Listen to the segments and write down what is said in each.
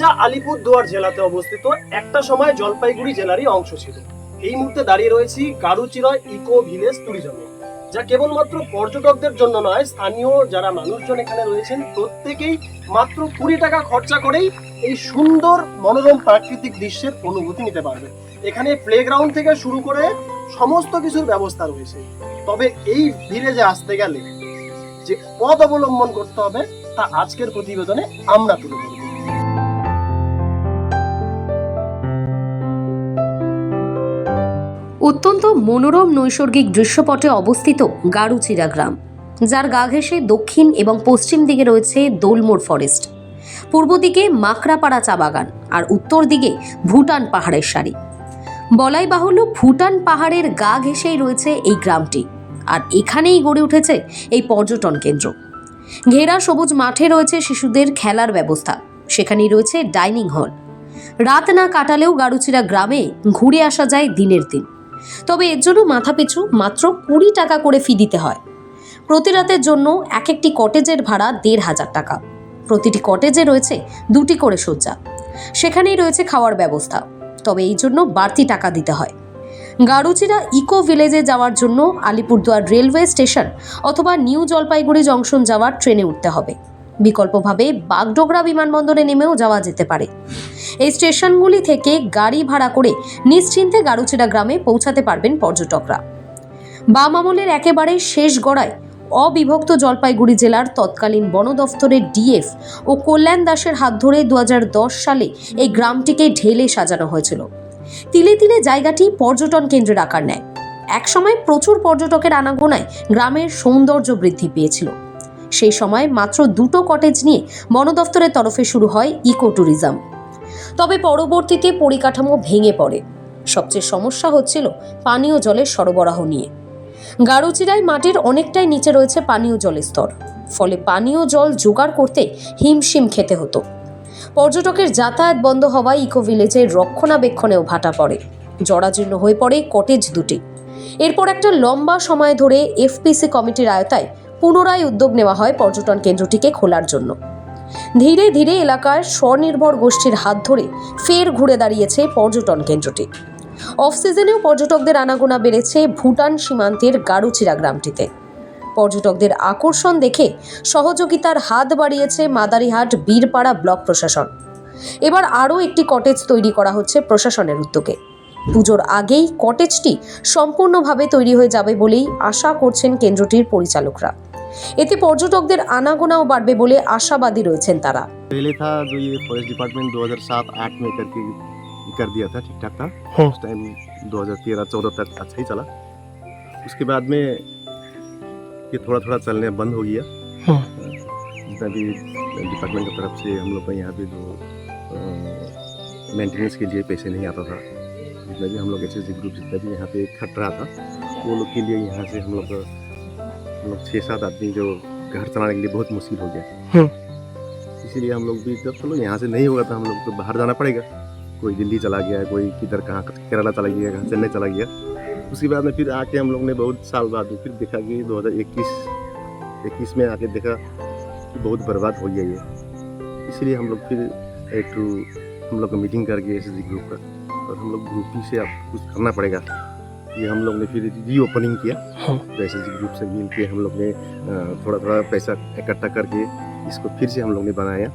যা আলিপুরদুয়ার জেলাতে অবস্থিত একটা সময় জলপাইগুড়ি জেলারই অংশ ছিল। এই মুহূর্তে দাঁড়িয়ে রয়েছি গারুচিরয় ইকো ভিলেজ ট্যুরিজমে যা কেবলমাত্র পর্যটকদের জন্য নয়, স্থানীয় যারা মানুষজন এখানে রয়েছেন প্রত্যেকেই মাত্র কুড়ি টাকা খরচা করেই এই সুন্দর মনোরম প্রাকৃতিক দৃশ্যের অনুভূতি নিতে পারবে। এখানে প্লেগ্রাউন্ড থেকে শুরু করে সমস্ত কিছুর ব্যবস্থা রয়েছে। তবে এই ভিলেজে আসতে গেলে যে পথ অবলম্বন করতে হবে, তা আজকের প্রতিবেদনে আমরা তুলে ধরব। অত্যন্ত মনোরম নৈসর্গিক দৃশ্যপটে অবস্থিত গারুচিরা গ্রাম, যার গা ঘেঁষে দক্ষিণ এবং পশ্চিম দিকে রয়েছে দোলমোড় ফরেস্ট। পূর্ব দিকে মাকড়াপাড়া চা বাগান আর উত্তর দিকে ভুটান পাহাড়ের সারি। বলাই বাহুল্য ভুটান পাহাড়ের গা ঘেঁষেই রয়েছে এই গ্রামটি আর এখানেই গড়ে উঠেছে এই পর্যটন কেন্দ্র। ঘেরা সবুজ মাঠে রয়েছে শিশুদের খেলার ব্যবস্থা, সেখানেই রয়েছে ডাইনিং হল। রাত না কাটালেও গারুচিরা গ্রামে ঘুরে আসা যায় দিনের দিন। তবে এর জন্য মাথাপিছু মাত্র কুড়ি টাকা করে ফি দিতে হয়। প্রতি রাতের জন্য এক একটি কটেজের ভাড়া দেড় হাজার টাকা। প্রতিটি কটেজে রয়েছে দুটি করে শয্যা। সেখানেই রয়েছে খাওয়ার ব্যবস্থা। তবে এই জন্য বাড়তি টাকা দিতে হয়। গারুচিরা ইকো ভিলেজে যাওয়ার জন্য আলিপুরদুয়ার রেলওয়ে স্টেশন অথবা নিউ জলপাইগুড়ি জংশন যাওয়ার ট্রেনে উঠতে হবে। বিকল্পভাবে বাগডোগরা বিমানবন্দরে নেমেও যাওয়া যেতে পারে। এই স্টেশনগুলি থেকে গাড়ি ভাড়া করে নিশ্চিন্তে গারুচিরা গ্রামে পৌঁছাতে পারবেন পর্যটকরা। বাম আমলের একেবারে শেষ গড়ায় অবিভক্ত জলপাইগুড়ি জেলার তৎকালীন বন দফতরের ডিএফ ও কল্যাণ দাসের হাত ধরে দু হাজার দশ সালে এই গ্রামটিকে ঢেলে সাজানো হয়েছিল। তিলে তিলে জায়গাটি পর্যটন কেন্দ্রের আকার নেয়। একসময় প্রচুর পর্যটকের আনাগোনায় গ্রামের সৌন্দর্য বৃদ্ধি পেয়েছিল। সেই সময় মাত্র দুটো কটেজ নিয়ে বন দফতরের তরফে শুরু হয় ইকো ট্যুরিজম তবে পরবর্তীতে পরিকাঠামো ভেঙে পড়ে। সবচেয়ে সমস্যা হচ্ছিল পানীয় জলের সরবরাহ নিয়ে। গারুচিরায় মাটির অনেকটাই নিচে রয়েছে পানীয় জলের স্তর। ফলে পানীয় জল জোগাড় করতে হিমশিম খেতে হতো। পর্যটকের যাতায়াত বন্ধ হওয়ায় ইকো ভিলেজের রক্ষণাবেক্ষণেও ভাটা পড়ে। জরাজীর্ণ হয়ে পড়ে কটেজ দুটি। এরপর একটা লম্বা সময় ধরে এফপিসি কমিটির আয়তায় পুনরায় উদ্যোগ নেওয়া হয় পর্যটন কেন্দ্রটিকে খোলার জন্য। ধীরে ধীরে এলাকার স্বনির্ভর গোষ্ঠীর হাত ধরে ফের ঘুরে দাঁড়িয়েছে পর্যটন কেন্দ্রটি। অফ সিজনেও পর্যটকদের আনাগোনা বেড়েছে ভুটান সীমান্তের গারুচিরা গ্রামটিতে। পর্যটকদের আকর্ষণ দেখে সহযোগিতার হাত বাড়িয়েছে মাদারিহাট বীরপাড়া ব্লক প্রশাসন। এবার আরও একটি কটেজ তৈরি করা হচ্ছে প্রশাসনের উদ্যোগে। পুজোর আগেই কটেজটি সম্পূর্ণভাবে তৈরি হয়ে যাবে বলেই আশা করছেন কেন্দ্রটির পরিচালকরা। এতে পর্যটকদের আনাগোনাও বাড়বে বলে আশাবাদী রয়েছেন তারা पहले था जो ये फॉरेस्ट डिपार्टमेंट 2007-8 में करके कर दिया था ठीक ठाक था हाँ। उस टाइम 2013-14 तक अच्छा ही चला उसके बाद में ये थोड़ा थोड़ा चलने बंद हो गया हाँ। जितना भी डिपार्टमेंट की तरफ से हम लोग को यहाँ पे जो मेंटेनेंस के लिए पैसे नहीं आता था जितना भी हम लोग एस ग्रुप जितना भी यहाँ पे खट रहा था वो लोग के लिए यहाँ से हम लोग का लोग छः सात आदमी जो घर चलाने के लिए बहुत मुश्किल हो गया। इसीलिए हम लोग भी जब चलो यहाँ से नहीं होगा तो हम लोग तो बाहर जाना पड़ेगा। कोई दिल्ली चला गया कोई किधर कहाँ केरला चला गया कहाँ चेन्नई चला गया। उसके बाद में फिर आके हम लोग ने बहुत साल बाद फिर देखा कि 2021 इक्कीस में आके देखा कि बहुत बर्बाद हो गया ये। इसलिए हम लोग फिर एक ठो हम लोग का मीटिंग करके एस ग्रुप का और हम लोग ग्रुप ही से अब कुछ करना पड़ेगा। ये हम लोग ने फिर री ओपनिंग किया। हाँ। तो एस ग्रुप से मिल के हम लोग ने थोड़ा थोड़ा पैसा इकट्ठा करके इसको फिर से हम लोग ने बनाया।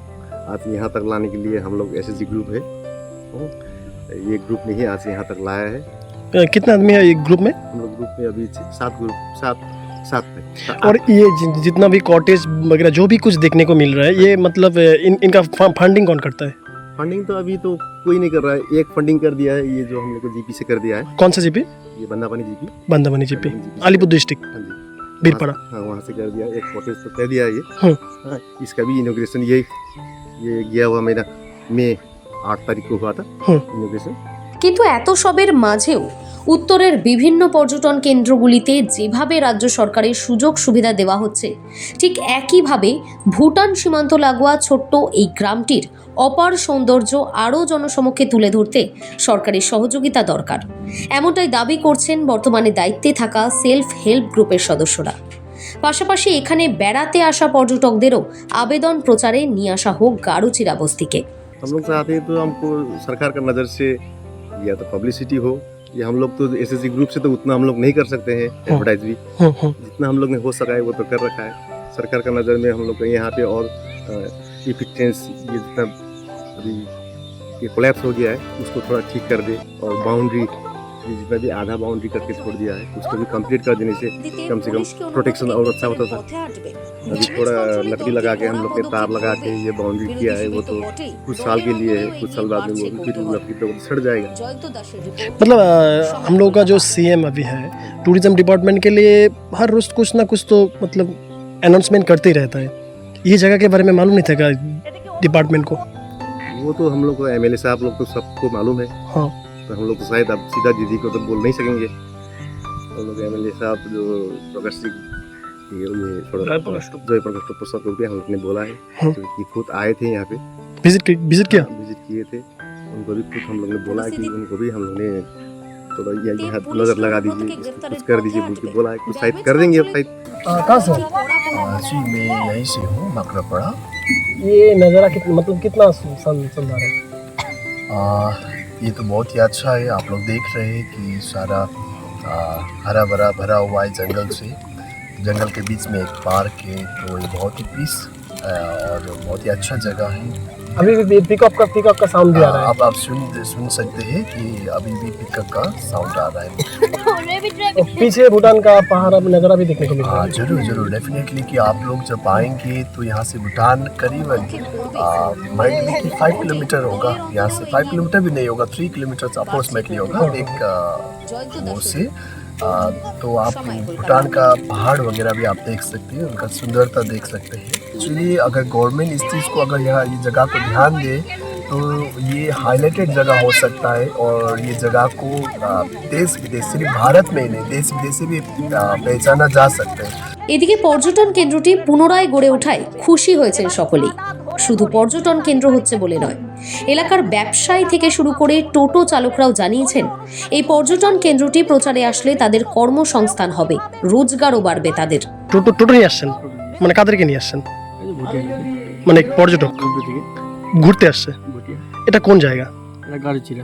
आज यहाँ तक लाने के लिए हम लोग एस ग्रुप है। ये ग्रुप ने ही आज यहाँ तक लाया है। कितने आदमी है एक ग्रुप में? हम लोग ग्रुप में अभी सात ग्रुप सात सात में और ये जि- जितना भी कॉटेज वगैरह जो भी कुछ देखने को मिल रहा है ये मतलब इन इनका फंडिंग कौन करता है? फंडिंग तो अभी तो कोई नहीं कर रहा है। एक फंडिंग कर दिया है ये जो हम लोग को जीपी से कर दिया है। कौन सा जीपी ये Bandapani GP Bandabani GP GP से- अलीपुर डिस्ट्रिक्ट हाँ जी बीरपाड़ा वहाँ- हाँ वहाँ से कर दिया एक कॉटेज तो कर दिया है ये हाँ। हाँ, इसका भी इनोग्रेशन ये ये गया हुआ मेरा मई आठ तारीख को हुआ था हाँ। इनोग्रेशन কিন্তু এত সবের মাঝেও উত্তরের বিভিন্ন পর্যটন কেন্দ্রগুলিতে যেভাবে রাজ্য সরকারের সুযোগ সুবিধা দেওয়া হচ্ছে ঠিক একইভাবে ভুটান সীমান্ত লাগোয়া ছোট্ট এই গ্রামটির অপার সৌন্দর্য আরও জনসমক্ষে তুলে ধরতে সরকারের সহযোগিতা দরকার এমনটাই দাবি করছেন বর্তমানে দায়িত্বে থাকা সেলফ হেল্প গ্রুপের সদস্যরা পাশাপাশি এখানে বেড়াতে আসা পর্যটকদেরও আবেদন প্রচারে নিয়ে আসা হোক গারুচিরা বস্তিকে हम लोग चाहते हैं तो हमको सरकार का नज़र से या तो पब्लिसिटी हो या हम लोग तो एस एस ग्रुप से तो उतना हम लोग नहीं कर सकते हैं एडवर्टाइज भी। हम्म, हम्म। जितना हम लोग ने हो सका है वो तो कर रखा है। सरकार का नज़र में हम लोग यहाँ पे और इफिक्टेंस ये जितना अभी ये कोलैप्स हो गया है उसको थोड़ा ठीक कर दे और बाउंड्री ये जितना भी आधा बाउंड्री करके छोड़ दिया है उसको भी कंप्लीट कर देने से कम से कम प्रोटेक्शन और अच्छा होता था। अभी थोड़ा लकड़ी लगा के हम लोग ने तार लगा के ये बाउंड्री किया है वो तो कुछ साल के लिए है कुछ साल बाद में वो फिर लकड़ी तो सड़ जाएगा। मतलब हम लोगों का जो सीएम अभी है टूरिज़्म डिपार्टमेंट के लिए हर रोज कुछ ना कुछ तो मतलब अनाउंसमेंट करते ही रहता है। ये जगह के बारे में मालूम नहीं था डिपार्टमेंट को? वो तो हम लोग को एम साहब लोग तो सबको मालूम है। हाँ। तो हम लोग तो शायद अब सीधा दीदी को तो बोल नहीं सकेंगे। हम लोग एम एल ए साहब जो प्रकाश सिंह ये ये थोड़ा जय प्रकाश को भी हम लोग ने बोला है। हाँ। कि खुद आए थे यहाँ पे। विज़िट विज़िट किया? विज़िट किए थे। उनको भी खुद हम लोग ने बोला कि उनको भी हम लोग ने थोड़ा ये यहाँ नज़र लगा दीजिए कुछ कर दीजिए बोल के बोला है। कुछ शायद कर देंगे अब शायद कहाँ से? जी मैं यहीं से हूँ मकरापड़ा ये नज़ारा कितना मतलब कितना सुंदर है। आ, ये तो बहुत ही अच्छा है। आप लोग देख रहे हैं कि सारा आ, हरा भरा भरा हुआ है जंगल से। जंगल के बीच में एक पार्क है तो ये बहुत ही पीस और बहुत ही अच्छा जगह है। अभी भी पिकअप का पिकअप का साउंड भी आ रहा है। आप आप सुन सुन सकते हैं कि अभी भी पिकअप का साउंड आ रहा है। पीछे भूटान का पहाड़ अब नज़ारा भी देखने को मिल हाँ है। ज़रूर ज़रूर डेफिनेटली कि आप लोग जब आएँगे तो यहाँ से भूटान करीबन माइंड कि फाइव किलोमीटर होगा यहाँ से। फाइव किलोमीटर भी नहीं होगा थ्री किलोमीटर अप्रोक्सीमेटली होगा एक वो से। आ, तो आप भूटान का पहाड़ वगैरह भी आप देख सकते हैं उनका सुंदरता देख सकते हैं। एक्चुअली अगर गवर्नमेंट इस चीज़ को अगर यहाँ इस जगह को ध्यान दे तो ये हाईलाइटेड जगह हो सकता है और ये जगह को आ, देश विदेश सिर्फ भारत में ही नहीं देश विदेश से भी आ, पहचाना जा सकता है এদিকে পর্যটন কেন্দ্রটি পুনরায় গড়ে ওঠায় খুশি হয়েছেন সকলেই শুধু পর্যটন কেন্দ্র হচ্ছে বলে নয় এলাকার ব্যবসায়ী থেকে শুরু করে টোটো চালকরাও জানিয়েছেন এই পর্যটন কেন্দ্রটি প্রচারে আসলে তাদের কর্মসংস্থান হবে রোজগারও বাড়বে তাদের টোটো টোটো নিয়ে আসছেন মানে কাদেরকে নিয়ে আসছেন মানে পর্যটক ঘুরতে আসছে এটা কোন জায়গা? এটা গাড়ি ছিল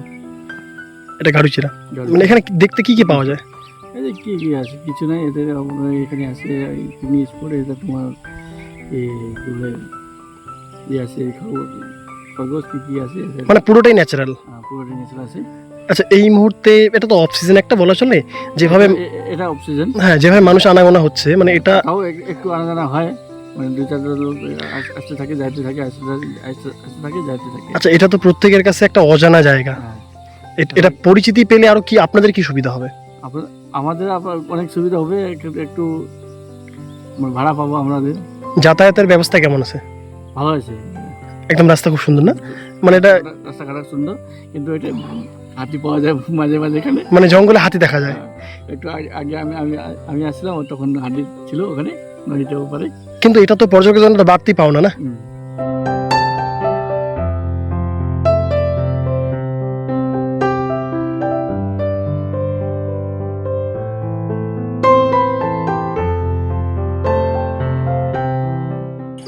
এটা গাড়ুচিরা। মানে এখানে দেখতে কি কি পাওয়া যায়? এই যে কি কি আছে? কিছু নাই এদের আমরা এখানে আছে পিকনিক স্পট এটা তোমার এই বলে ই আছে খবর কাগজ কি কি আছে মানে পুরোটাই ন্যাচারাল আহ, পুরো জিনিস আছে। আচ্ছা এই মুহূর্তে এটা তো অফ সিজন একটা বলা চলে যেভাবে এটা অক্সিজেন হ্যাঁ যেভাবে মানুষ আনাগোনা হচ্ছে মানে এটা তাও একটু আনাজানা হয়। মানে দুই চারটা লোক আসতে থাকে যাইতে থাকে আসতে আসতে আসতে থাকে যাইতে থাকে। আচ্ছা এটা তো প্রত্যেকের কাছে একটা অজানা জায়গা। হ্যাঁ। এটা পরিচিতি পেলে আরও কি আপনাদের কি সুবিধা হবে? আমাদের অনেক সুবিধা হবে একটু একটু ভাড়া পাবো আমাদের। যাতায়াতের ব্যবস্থা কেমন আছে? ভালো আছে একদম রাস্তা খুব সুন্দর না? মানে এটা রাস্তাঘাট সুন্দর কিন্তু এটা হাতি পাওয়া যায় মাঝে মাঝে এখানে। মানে জঙ্গলে হাতি দেখা যায়। একটু আগে- আমি আমি আমি আসছিলাম তখন হাতি ছিল ওখানে নদীটার উপরে কিন্তু এটা তো পর্যটকজনরা বাড়তি পাও না? না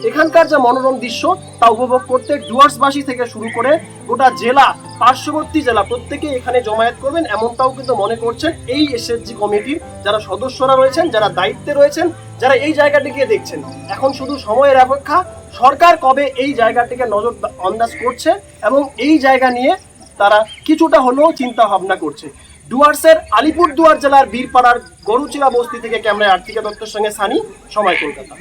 এখানকার যে মনোরম দৃশ্য, তা উপভোগ করতে ডুয়ার্সবাসী থেকে শুরু করে গোটা জেলা পার্শ্ববর্তী জেলা, প্রত্যেকে এখানে জমায়েত করবেন, এমনটাও কিন্তু মনে করছেন এই এসএসজি কমিটির যারা সদস্যরা রয়েছেন, যারা দায়িত্বে রয়েছেন, যারা এই জায়গাটিকে দেখছেন। এখন শুধু সময়ের অপেক্ষা, সরকার কবে এই জায়গাটিকে নজর আন্দাজ করছে এবং এই জায়গা নিয়ে তারা কিছুটা হলেও চিন্তা ভাবনা করছে। ডুয়ার্সের আলিপুরদুয়ার জেলার বীরপাড়ার গরুচিরা বস্তি থেকে ক্যামেরায় আর্থিকা দত্তের সঙ্গে সানি, সময় কলকাতা।